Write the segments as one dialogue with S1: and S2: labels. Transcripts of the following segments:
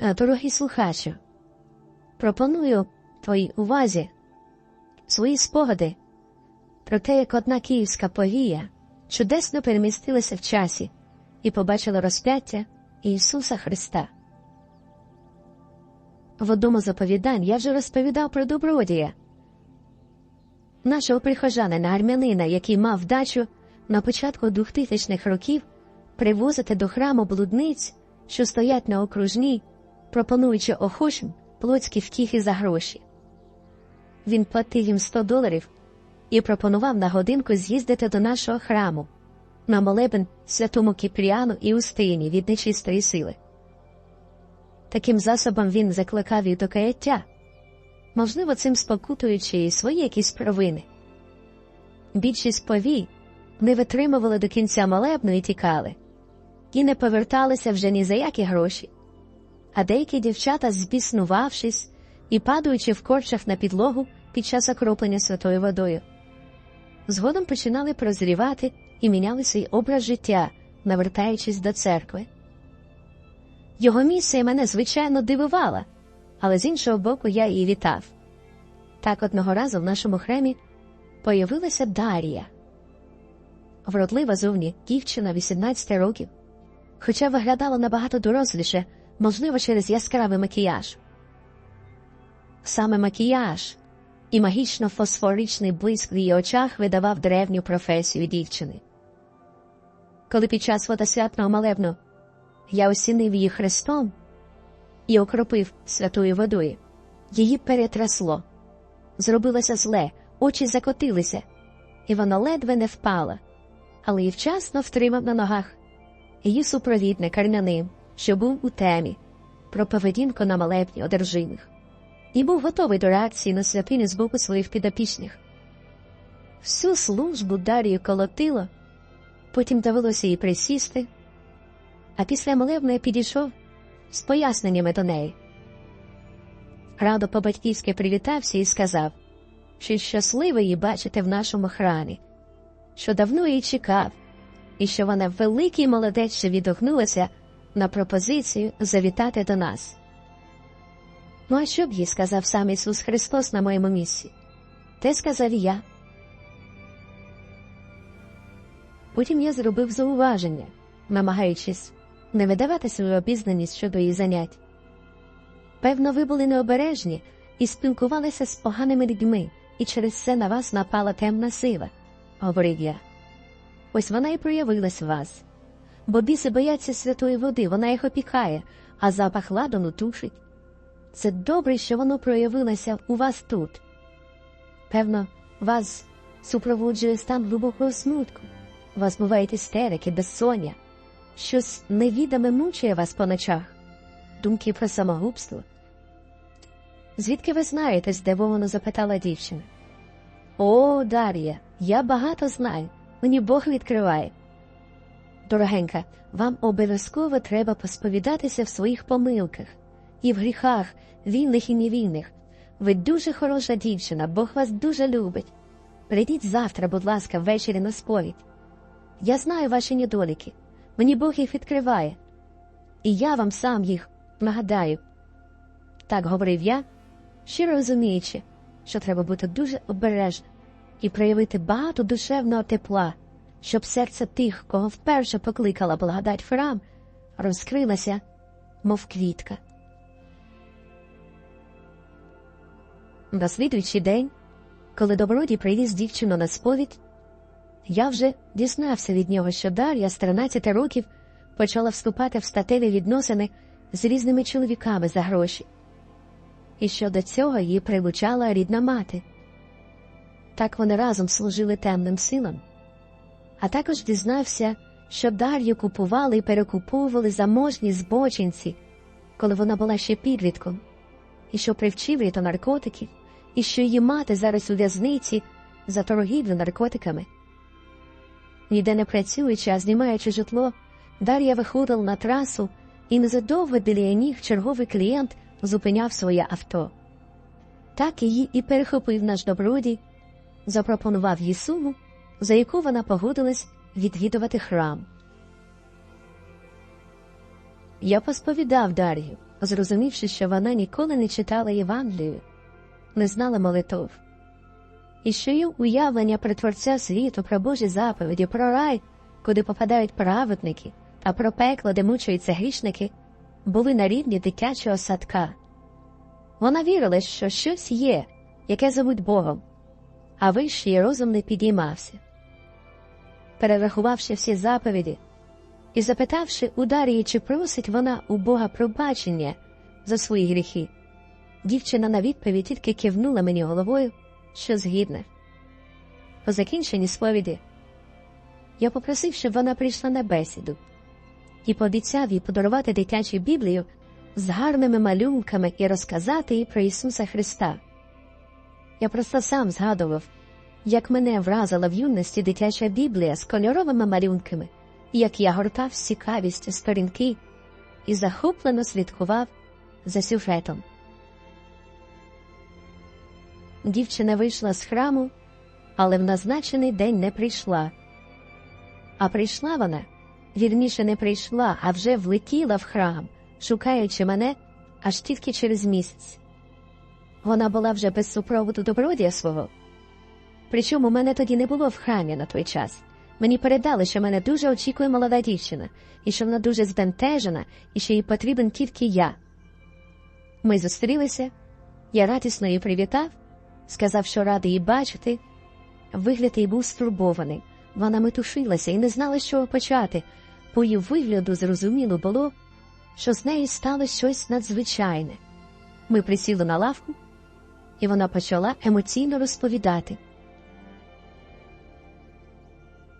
S1: Е, Дорогий слухачу, пропоную твоїй увазі свої спогади про те, як одна київська повія чудесно перемістилася в часі і побачила розп'яття Ісуса Христа. В одному з оповідань я вже розповідав про добродія, нашого прихожанина армянина, який мав вдачу на початку 2000-х років привозити до храму блудниць, що стоять на окружній, пропонуючи охочим плотські втіхи за гроші. Він платив їм 100 доларів і пропонував на годинку з'їздити до нашого храму на молебен святому Кіпріану і Устині від нечистої сили. Таким засобом він закликав їх до каяття, можливо, цим спокутуючи і свої якісь провини. Більшість повій не витримували до кінця молебну і тікали, і не поверталися вже ні за які гроші. А деякі дівчата, збіснувавшись і падаючи в корчах на підлогу під час окроплення святою водою, згодом починали прозрівати і міняли свій образ життя, навертаючись до церкви. Його місія мене, звичайно, дивувала, але з іншого боку я її вітав. Так одного разу в нашому хремі появилася Дар'я, вродлива зовні дівчина 18 років, хоча виглядала набагато доросліше, можливо, через яскравий макіяж. Саме макіяж і магічно фосфоричний блиск в її очах видавав древню професію дівчини. Коли під час водосвятного молебну я осінив її хрестом і окропив святою водою, її перетрясло, зробилося зле, очі закотилися, і вона ледве не впала, але й вчасно втримав на ногах її супровідник армянин, що був у темі, про поведінку на молебні одержимих, і був готовий до реакції на святини з боку своїх підопічних. Всю службу Дарію колотило, потім довелося їй присісти, а після молебну я підійшов з поясненнями до неї. Радо по-батьківськи привітався і сказав, що щасливий її бачити в нашому храмі, що давно її чекав, і що вона великий молодець, що відгукнулася на пропозицію завітати до нас. Ну, а що б їй сказав сам Ісус Христос на моєму місці? Те сказав я. Потім я зробив зауваження, намагаючись не видавати свою обізнаність щодо її занять. Певно, ви були необережні і спілкувалися з поганими людьми, і через це на вас напала темна сила, говорив я. Ось вона і проявилась в вас. Бо біси бояться святої води, вона їх опікає, а запах ладану тушить. Це добре, що воно проявилося у вас тут. Певно, вас супроводжує стан глибокого смутку, вас бувають істерики, безсоння, щось невідоме мучує вас по ночах, думки про самогубство. Звідки ви знаєте? здивовано запитала дівчина. О, Дар'я, я багато знаю, мені Бог відкриває. Дорогенька, вам обов'язково треба посповідатися в своїх помилках і в гріхах, вільних і невільних. Ви дуже хороша дівчина, Бог вас дуже любить. Прийдіть завтра, будь ласка, ввечері на сповідь. Я знаю ваші недоліки, мені Бог їх відкриває, і я вам сам їх нагадаю. Так говорив я, щиро розуміючи, що треба бути дуже обережним і проявити багато душевного тепла, щоб серце тих, кого вперше покликала благодать Фрам, розкрилося, мов квітка. На слідуючий день, коли добродій привіз дівчину на сповідь, я вже дізнався від нього, що Дар'я з 13 років почала вступати в статеві відносини з різними чоловіками за гроші, і що до цього її прилучала рідна мати. Так вони разом служили темним силам. А також дізнався, що Дар'ю купували і перекуповували заможні збочинці, коли вона була ще підлітком, і що привчив її до наркотиків, і що її мати зараз у в'язниці за торгівлю наркотиками. Ніде не працюючи, а знімаючи житло, Дар'я виходила на трасу, і незадовго біля ніг черговий клієнт зупиняв своє авто. Так її і перехопив наш добродій, запропонував їй суму, за яку вона погодилась відвідувати храм. Я посповідав Дар'ю, зрозумівши, що вона ніколи не читала Євангелію, не знала молитов, і що її уявлення про Творця світу, про Божі заповіді, про рай, куди попадають праведники, а про пекло, де мучаються грішники, були на рівні дитячого садка. Вона вірила, що щось є, яке зовуть Богом, а вищий розум не підіймався. Перерахувавши всі заповіді і запитавши у Дарії, чи просить вона у Бога пробачення за свої гріхи, дівчина на відповідь тільки кивнула мені головою, що згідне. По закінченні сповіді я попросив, щоб вона прийшла на бесіду і пообіцяв їй подарувати дитячу Біблію з гарними малюнками і розказати їй про Ісуса Христа. Я просто сам згадував, як мене вразила в юності дитяча Біблія з кольоровими малюнками, як я гортав з цікавістю сторінки і захоплено слідкував за сюжетом. Дівчина вийшла з храму, але в назначений день не прийшла. А прийшла вона, вірніше не прийшла, а вже влетіла в храм, шукаючи мене аж тільки через місяць. Вона була вже без супроводу добродія свого. Причому мене тоді не було в храмі на той час. Мені передали, що мене дуже очікує молода дівчина, і що вона дуже збентежена, і що їй потрібен тільки я. Ми зустрілися, я радісно її привітав, сказав, що радий її бачити. Вигляд її був стурбований. Вона метушилася і не знала, з чого почати. По її вигляду зрозуміло було, що з нею стало щось надзвичайне. Ми присіли на лавку, і вона почала емоційно розповідати.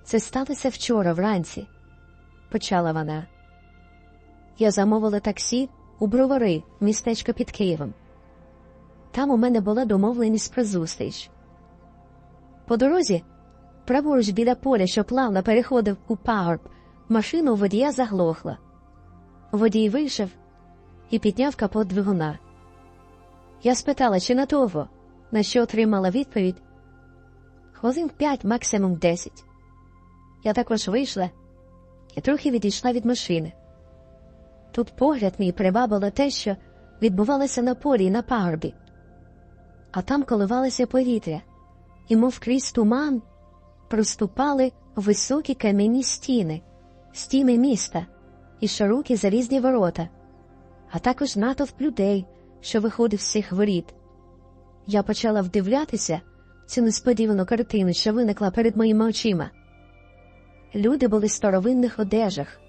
S1: Це сталося вчора вранці, почала вона. Я замовила таксі у бровари, містечко під Києвом. Там у мене була домовленість про зустріч. По дорозі, праворуч біля поля, що плавно переходив у пагорб, машину водія заглохла. Водій вийшов і підняв капот двигуна. Я спитала, чи надовго, на що отримала відповідь хвилин п'ять, максимум десять. Я також вийшла і трохи відійшла від машини. Тут погляд мій привабило те, що відбувалося на полі і на пагорбі, а там коливалося повітря, і, мов крізь туман, проступали високі кам'яні стіни, стіни міста і широкі залізні ворота, а також натовп людей, що виходив з цих воріт. Я почала вдивлятися цю несподівану картину, що виникла перед моїми очима. Люди були в старовинних одежах,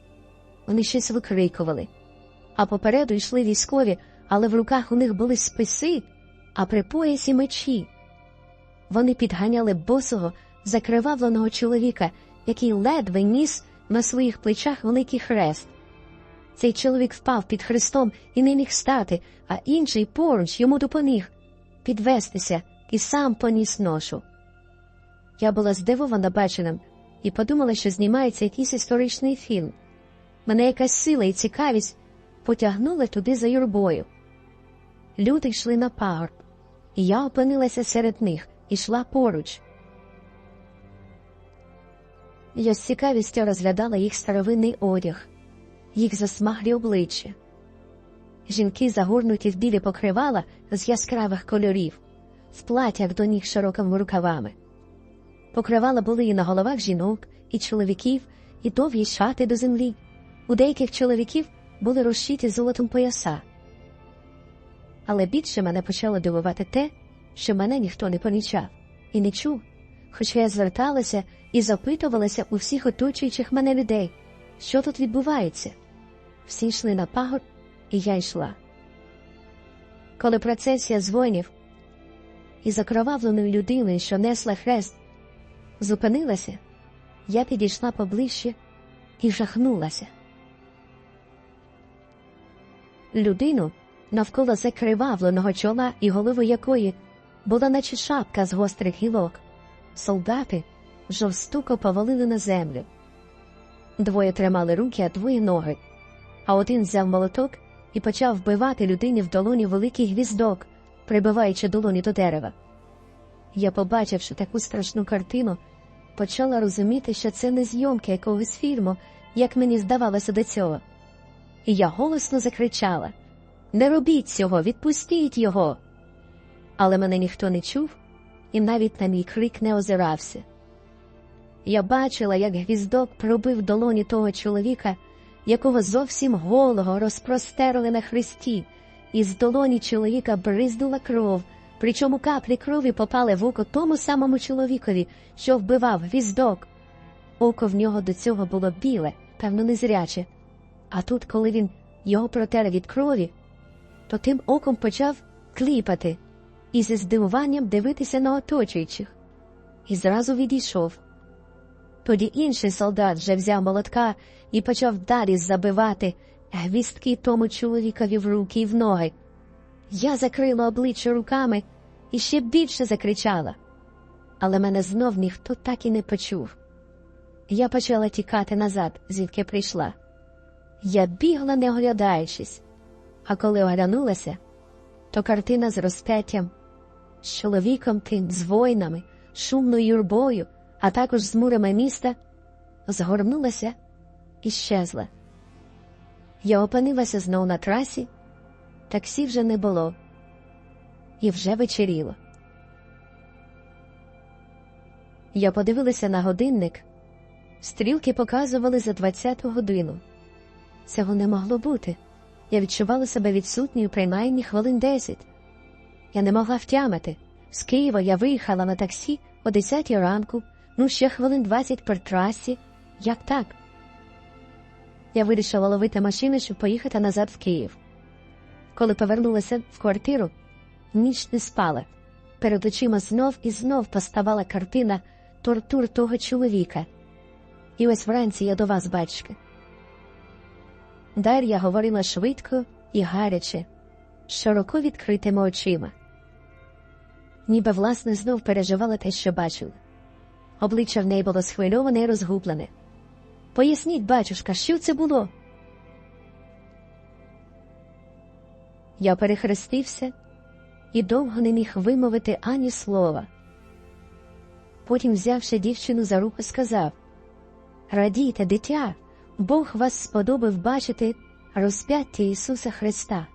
S1: вони щось викрикували, а попереду йшли військові, але в руках у них були списи, а при поясі мечі. Вони підганяли босого, закривавленого чоловіка, який ледве ніс на своїх плечах великий хрест. Цей чоловік впав під хрестом і не міг стати, а інший поруч йому допоміг підвестися і сам поніс ношу. Я була здивована баченим і подумала, що знімається якийсь історичний фільм. Мене якась сила і цікавість потягнули туди за юрбою. Люди йшли на пагорб, і я опинилася серед них і йшла поруч. Я з цікавістю розглядала їх старовинний одяг, їх засмаглі обличчя. Жінки загорнуті в білі покривала з яскравих кольорів, в платях до ніг широкими рукавами. Покривала були і на головах жінок, і чоловіків, і довгі шати до землі. У деяких чоловіків були розшиті золотом пояса. Але більше мене почало дивувати те, що мене ніхто не помічав і не чув, хоча я зверталася і запитувалася у всіх оточуючих мене людей, що тут відбувається. Всі йшли на пагорб, і я йшла. Коли процесія з воїнів і закровавленою людиною, що несла хрест, зупинилася, я підійшла поближче і жахнулася. Людину навколо закривавленого чола і голови якої була наче шапка з гострих гілок. Солдати жорстоко повалили на землю. Двоє тримали руки, а двоє ноги, а один взяв молоток і почав вбивати людині в долоні великий гвіздок, прибиваючи долоні до дерева. Я, побачивши таку страшну картину, почала розуміти, що це не зйомки якогось фільму, як мені здавалося до цього. І я голосно закричала Не робіть цього, відпустіть його. Але мене ніхто не чув і навіть на мій крик не озирався. Я бачила, як гвіздок пробив долоні того чоловіка, якого зовсім голого розпростерли на хресті, і з долоні чоловіка бризнула кров, причому каплі крові попали в око тому самому чоловікові, що вбивав гвіздок. Око в нього до цього було біле, певно, незряче. А тут, коли він його протер від крові, то тим оком почав кліпати і зі здивуванням дивитися на оточуючих, і зразу відійшов. Тоді інший солдат вже взяв молотка і почав далі забивати гвістки тому чоловікові в руки і в ноги. Я закрила обличчя руками і ще більше закричала, але мене знов ніхто так і не почув. Я почала тікати назад, звідки прийшла. Я бігла, не оглядаючись, а коли оглянулася, то картина з розп'яттям, з чоловіком тим, з воїнами, шумною юрбою, а також з мурами міста, згорнулася і щезла. Я опинилася знов на трасі, таксі вже не було, і вже вечеріло. Я подивилася на годинник, стрілки показували за 20 годину. Цього не могло бути. Я відчувала себе відсутньою принаймні хвилин десять. Я не могла втямити. З Києва я виїхала на таксі о 10 ранку, ну ще хвилин 20 при трасі. Як так? Я вирішила ловити машину, щоб поїхати назад в Київ. Коли повернулася в квартиру, ніч не спала. Перед очима знов і знов поставала картина тортур того чоловіка. І ось вранці я до вас, батьки. Дар'я говорила швидко і гаряче, широко відкритими очима. Ніби власне знов переживала те, що бачила. Обличчя в неї було схвильоване і розгублене. Поясніть, батюшка, що це було? Я перехрестився і довго не міг вимовити ані слова. Потім, взявши дівчину за руку, сказав Радійте, дитя, Бог вас сподобав бачити розп'яття Ісуса Христа.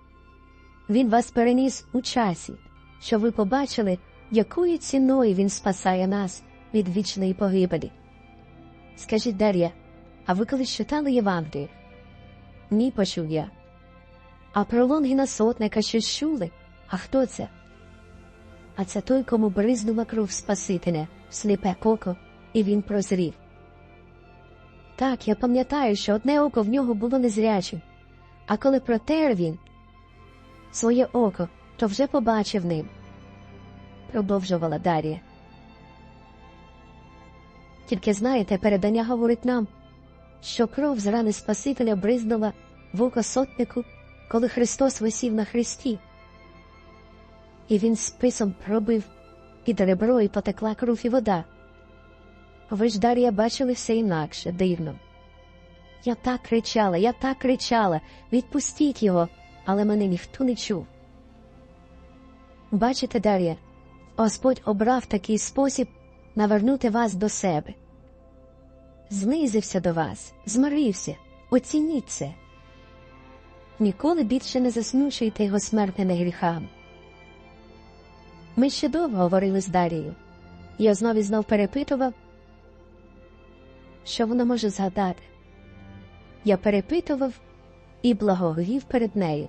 S1: Він вас переніс у часі, щоб ви побачили, якою ціною Він спасає нас від вічної погибелі. Скажіть, Дар'я, а ви колись читали Євангеліє? Ні, почув я. А про Лонгіна сотника щось чули? А хто це? А це той, кому бризнула кров Спасителя, сліпе коко, і він прозрів. Так, я пам'ятаю, що одне око в нього було незрячим, а коли протер він своє око, то вже побачив ним, продовжувала Дар'я. Тільки знаєте, передання говорить нам, що кров з рани Спасителя бризнула в око сотнику, коли Христос висів на хресті, і він списом пробив під ребро і потекла кров і вода. Ви ж, Дар'я, бачили все інакше, дивно. Я так кричала, я так кричала, відпустіть його, але мене ніхто не чув. Бачите, Дар'я, Господь обрав такий спосіб навернути вас до себе. Знизився до вас, змирився, оцініть це. Ніколи більше не засмучуйте його смертними гріхами. Ми ще довго говорили з Дарією. Я знов і знов перепитував, що вона може згадати. Я перепитував і благовів перед нею.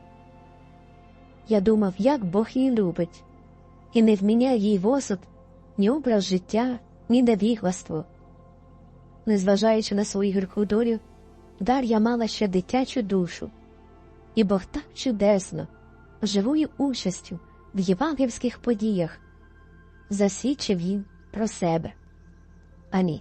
S1: Я думав, як Бог її любить, і не вміняє їй в осуд ні образ життя, ні невігластво. Незважаючи на свою гірку долю, Дар'я мала ще дитячу душу, і Бог так чудесно, живою участю в євангельських подіях засвідчив їм про себе. Амінь.